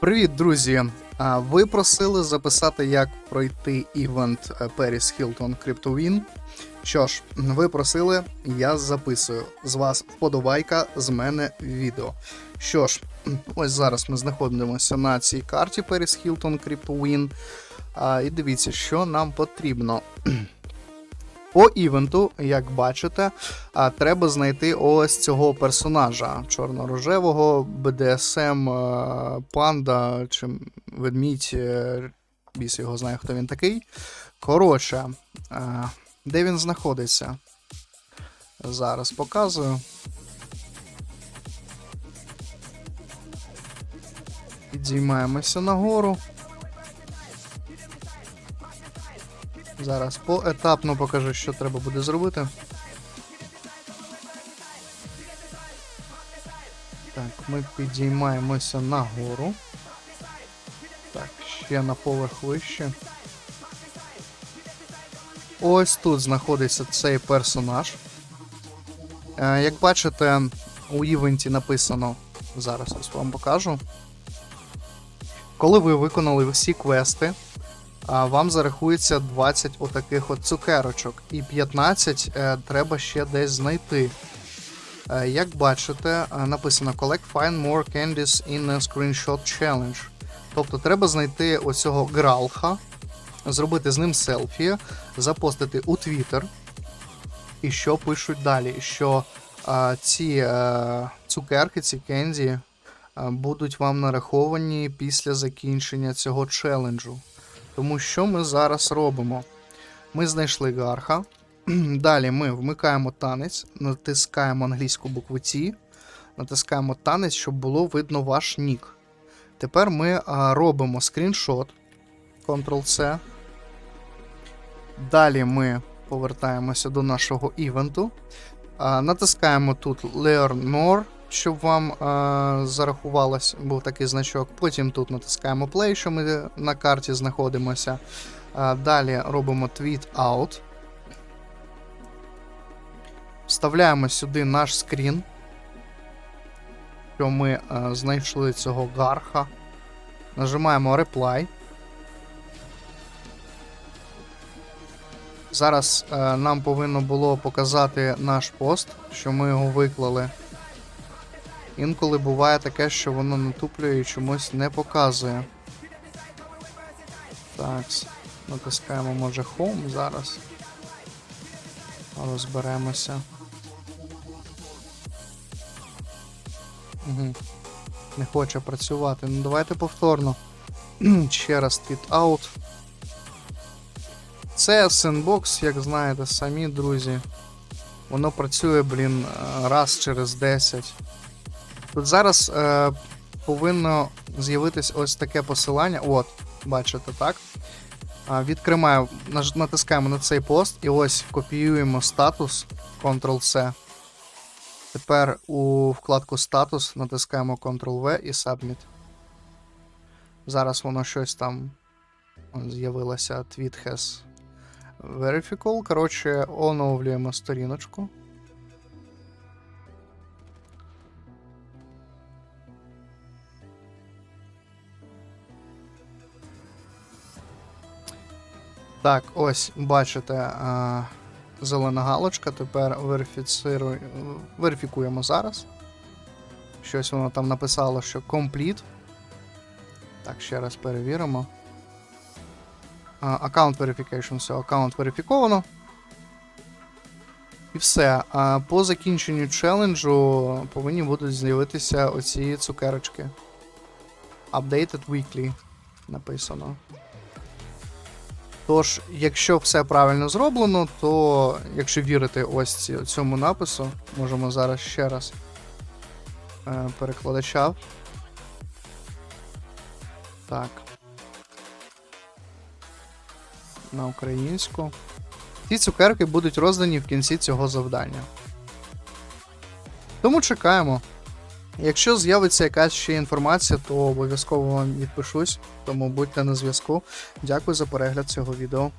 Привіт, друзі! Ви просили записати, як пройти івент е, Paris Hilton CryptoWin. Що ж, ви просили, я записую. З вас вподобайка, з мене відео. Що ж, ось зараз ми знаходимося на цій карті Paris Hilton CryptoWin. І дивіться, що нам потрібно. По івенту, як бачите, треба знайти ось цього персонажа чорно-рожевого, BDSM, е, панда чи ведмідь, е, біс його знає, хто він такий. Коротше, е, де він знаходиться? Зараз показую. Підіймаємося нагору. Зараз поетапно покажу, що треба буде зробити. Так, ми підіймаємося нагору. Так, ще на поверх вище. Ось тут знаходиться цей персонаж. Е, як бачите, у івенті написано. Зараз ось вам покажу. Коли ви виконали всі квести, вам зарахується 20 отаких от цукерочок, і 15 е, треба ще десь знайти. Е, як бачите, е, написано Collect find more candies in a screenshot challenge. Тобто треба знайти оцього гралха, зробити з ним селфі, запостити у Twitter. І що пишуть далі? Що е, ці е, цукерки, ці кенді е, будуть вам нараховані після закінчення цього челенджу. Тому що ми зараз робимо? Ми знайшли гарха. Далі ми вмикаємо танець, натискаємо англійську букву T, натискаємо танець, щоб було видно ваш нік. Тепер ми а, робимо скріншот Ctrl-C. Далі ми повертаємося до нашого івенту. А, натискаємо тут Learn More, щоб вам а, зарахувалось, був такий значок. Потім тут натискаємо Play, що ми на карті знаходимося. А, далі робимо Tweet Out. Вставляємо сюди наш скрін, що ми а, знайшли цього гарха. Нажимаємо Reply. Зараз е, нам повинно було показати наш пост, що ми його виклали. Інколи буває таке, що воно натуплює і чомусь не показує. Так, натискаємо, може, Home зараз. Розберемося. Угу. Не хоче працювати. Ну давайте повторно. Ще раз tweet out. Це Sandbox, як знаєте, самі друзі. Воно працює, блін, е, раз через 10. Тут зараз е, повинно з'явитись ось таке посилання. От, бачите, так? А, натискаємо на цей пост і ось копіюємо статус Ctrl-C. Тепер у вкладку статус натискаємо Ctrl-V і Submit. Зараз воно щось там з'явилося tweet has verifical. Коротше, оновлюємо сторіночку. Так, ось, бачите, а, зелена галочка. Тепер верифікуємо зараз. Щось воно там написало, що complete. Так, ще раз перевіримо. Аккаунт verification, все, аккаунт верифіковано. І все. А по закінченню челенджу повинні будуть з'явитися оці цукерочки. Updated weekly написано. Тож, якщо все правильно зроблено, то якщо вірити ось цьому напису, можемо зараз ще раз е, перекладача. Так. На українську. Ці цукерки будуть роздані в кінці цього завдання. Тому чекаємо. Якщо з'явиться якась ще інформація, то обов'язково вам відпишусь, тому будьте на зв'язку. Дякую за перегляд цього відео.